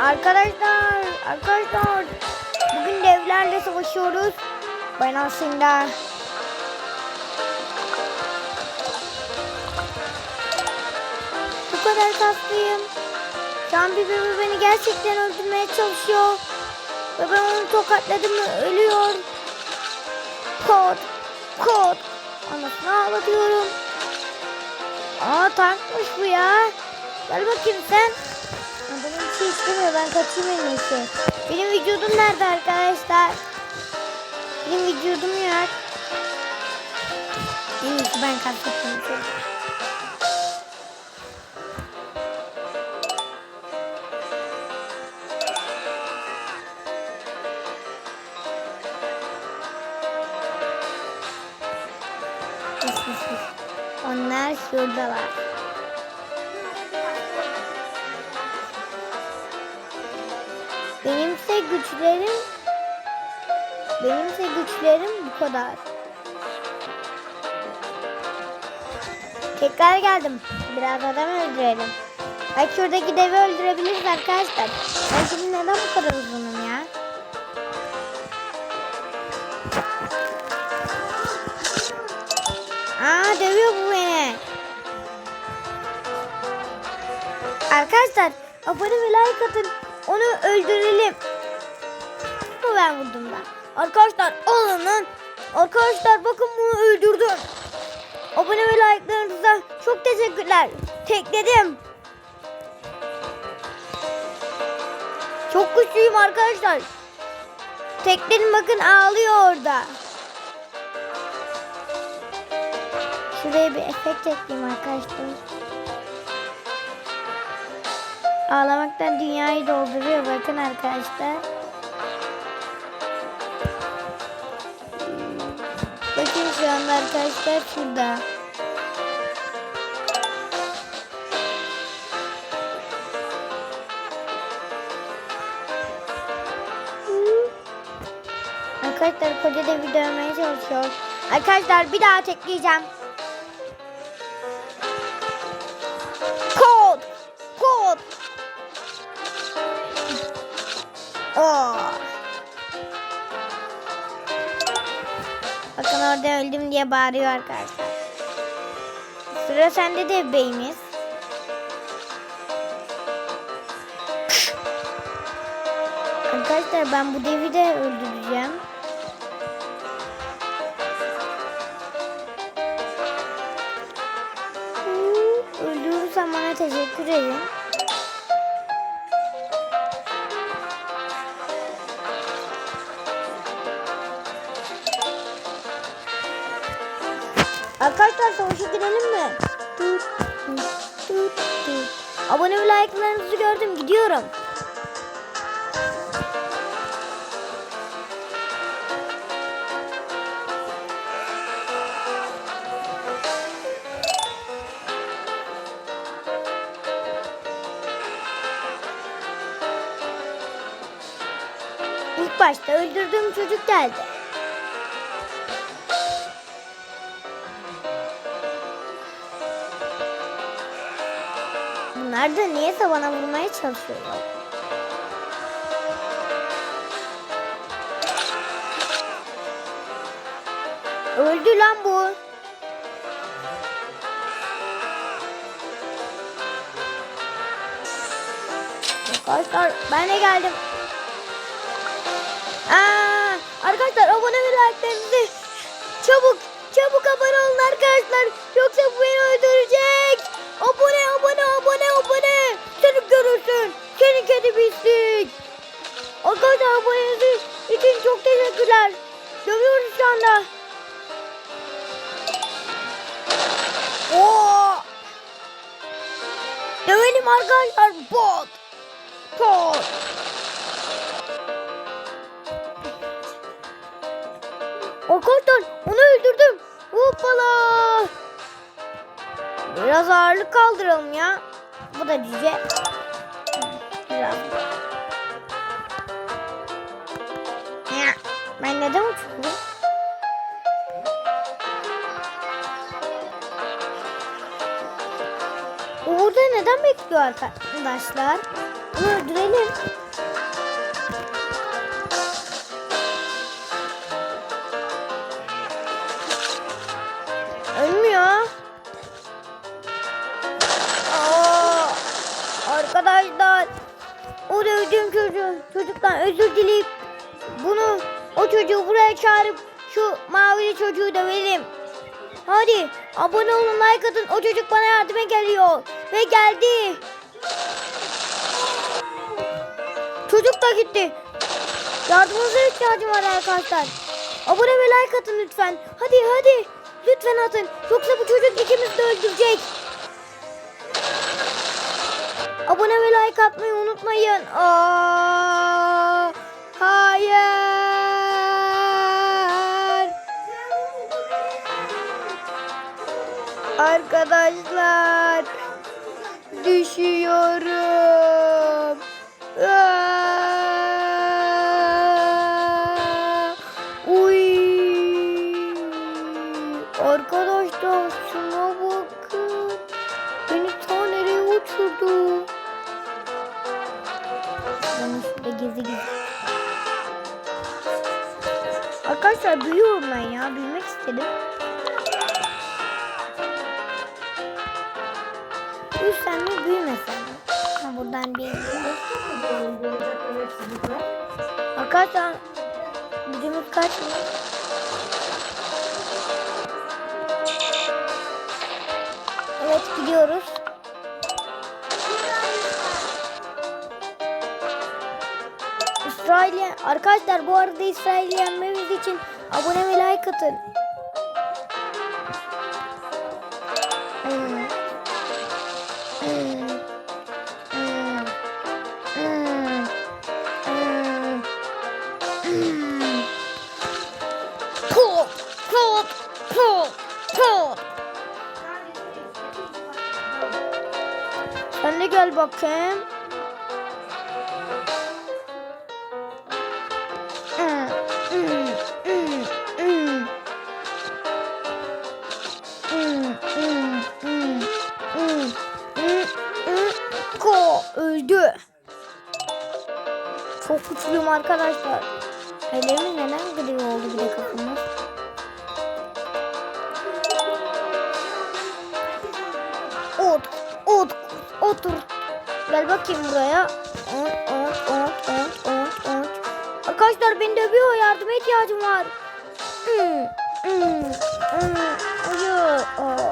Arkadaşlar, arkadaşlar. Bugün devlerle savaşıyoruz. Ben aslında bu kadar kaslıyım. Şu an bir bebe beni gerçekten öldürmeye çalışıyor. Ve ben onu tokatladım mı ölüyor. Kod, kod. Anasını ağlatıyorum. Aa tankmış bu ya. Gel bakayım sen. Şey istemiyor. Ben kaçayım en iyisi. Benim vücudum nerede arkadaşlar? Benim vücudum yok. En iyisi ben kaçayım. Onlar şuradalar. Benimse güçlerim Benimse güçlerim bu kadar. Tekrar geldim. Biraz adam öldürelim. Belki şuradaki devi öldürebiliriz arkadaşlar. Ben şimdi neden bu kadar uzunum ya? Aa dövüyor bu beni. Arkadaşlar abone ve like atın. Onu öldürelim. Bu ben vurdum ben. Arkadaşlar alın lan. Arkadaşlar bakın bunu öldürdüm. Abone ve like'larınıza çok teşekkürler. Tekledim. Çok güçlüyüm arkadaşlar. Tekledim bakın ağlıyor orada. Şuraya bir efekt ekleyeyim arkadaşlar. Ağlamaktan dünyayı dolduruyor bakın arkadaşlar. Bakın şu anda arkadaşlar şurada. Arkadaşlar koca da bir dövmeye çalışıyor. Arkadaşlar bir daha tekleyeceğim. Öldüm diye bağırıyor arkadaşlar. Sıra sende de beyimiz. Arkadaşlar ben bu devi de öldüreceğim. Öldürürsem bana teşekkür edin. Arkadaşlar savaşa girelim mi? Tut, tut, tut, tut. Abone ve like'larınızı gördüm. Gidiyorum. İlk başta öldürdüğüm çocuk geldi. Bunlar da niye bana vurmaya çalışıyorlar? Öldü lan bu. Arkadaşlar ben de geldim. Aa, arkadaşlar abone ve like'larınızı çabuk çabuk abone olun arkadaşlar. Yoksa bu beni öldürecek. Abone abone abone abone. Seni görürsün. Seni kedi pislik. Arkadaşlar aboneniz için çok teşekkürler. Dövüyoruz şu anda. Oo. Dövelim arkadaşlar. Bot. Bot. Arkadaşlar onu öldürdüm. Hoppala. Biraz ağırlık kaldıralım ya. Bu da cüce. Biraz. Ben neden uçuyorum? Orada neden bekliyor arkadaşlar? Bunu öldürelim. O dövdüğüm çocuğu çocuktan özür dileyip bunu o çocuğu buraya çağırıp şu mavili çocuğu dövelim. Hadi abone olun like atın o çocuk bana yardıma geliyor ve geldi. Çocuk da gitti. Yardımınıza ihtiyacım var arkadaşlar. Abone ve like atın lütfen. Hadi hadi. Lütfen atın. Yoksa bu çocuk ikimizi de öldürecek. Abone ve like atmayı unutmayın. Aa, hayır. Arkadaşlar düşüyorum. Aa, Gezi gezi. Arkadaşlar büyüyorum ben ya. Büyümek istedim. Büyüsem mi büyümesem mi? Ha, buradan bir Arkadaşlar gücümüz kaç mı? Evet gidiyoruz. İsrail'e arkadaşlar bu arada İsrail'i yenmemiz için abone ve like atın. Hmm. Sen de gel bakayım. Güçlüyüm arkadaşlar. Ellerimiz neden gri oldu bir de kafamız? Ot, ot, otur. Gel bakayım buraya. Ot, ot, ot, ot, ot, ot. Arkadaşlar beni dövüyor. Yardıma ihtiyacım var. Hmm, hmm, hmm. Hayır. Aa.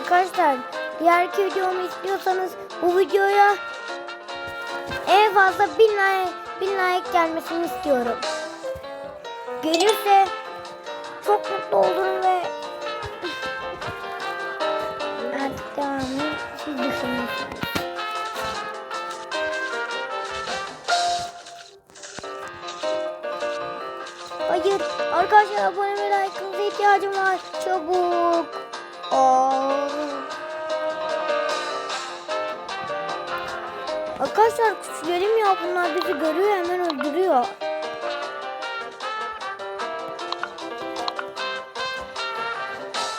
Arkadaşlar diğerki videomu istiyorsanız bu videoya en fazla 1000 like, 1000 like gelmesini istiyorum. Gelirse çok mutlu olurum ve artık devamını siz düşünürsünüz. Hayır arkadaşlar abone ve like'ınıza ihtiyacım var. Çabuk. Aa. Arkadaşlar küçülerim ya bunlar bizi görüyor hemen öldürüyor.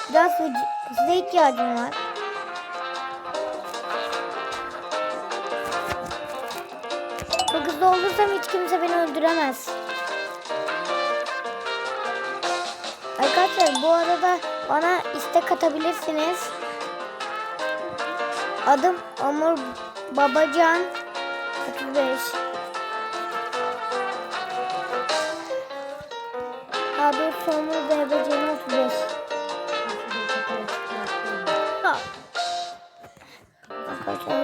Biraz hızlı ihtiyacım var. Çok hızlı olursam hiç kimse beni öldüremez. Arkadaşlar bu arada bana istek atabilirsiniz. Adım Amur Babacan 35. Daha doğrusu Amur Babacan 35. Ha. Arkadaşlar,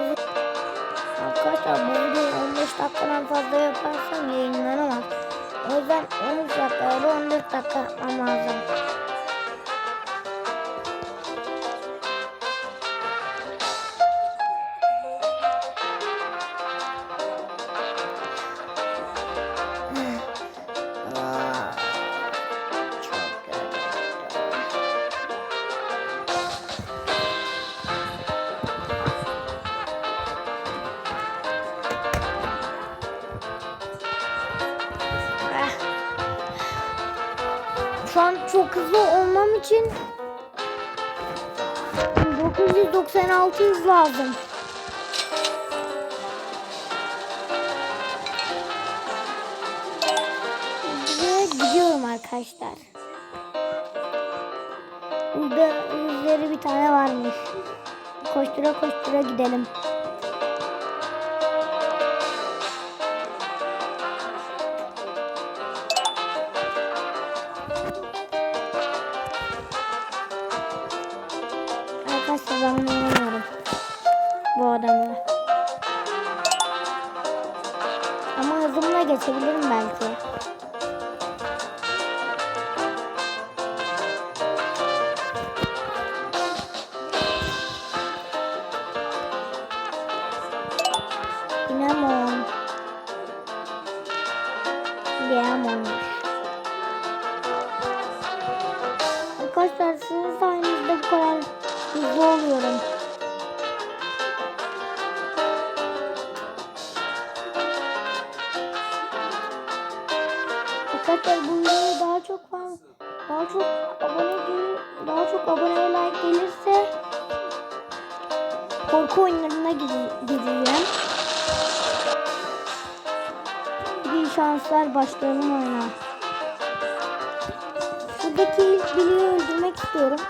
çok hızlı olmam için 996 hız lazım. Ve gidiyorum arkadaşlar. Burada yüzleri bir tane varmış. Koştura koştura gidelim. Geçebilirim belki. Dinamon. Diamonmuş. Arkadaşlar sizin sayenizde bu kadar hızlı oluyorum. Arkadaşlar bu videoya daha çok fan, daha çok abone gelir, daha çok abone like gelirse korku oyunlarına gideceğim. İyi şanslar başlayalım oyuna. Şuradaki ilk Billy'yi öldürmek istiyorum.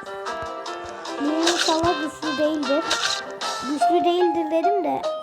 Billy inşallah güçlü değildir. Güçlü değildir dedim de.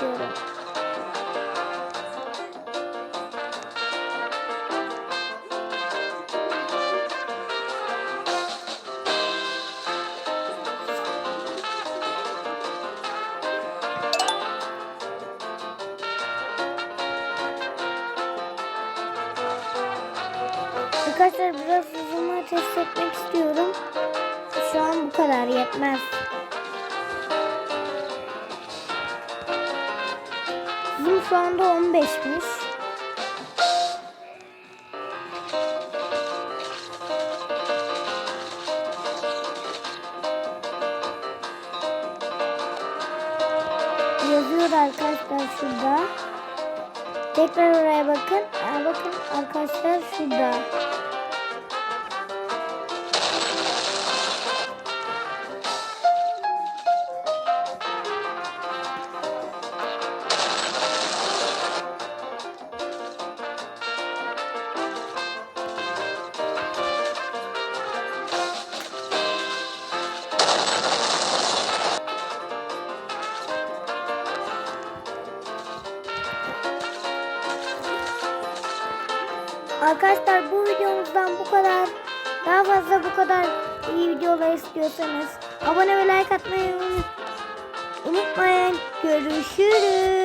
Çalışıyorum. Arkadaşlar biraz hızımı test etmek istiyorum. Şu an bu kadar yetmez. Hızım şu anda 15'miş. Yazıyor arkadaşlar şurada. Tekrar oraya bakın. Aa, bakın arkadaşlar şurada. Fazla bu kadar iyi videolar istiyorsanız abone ve like atmayı unut- unutmayın. Görüşürüz.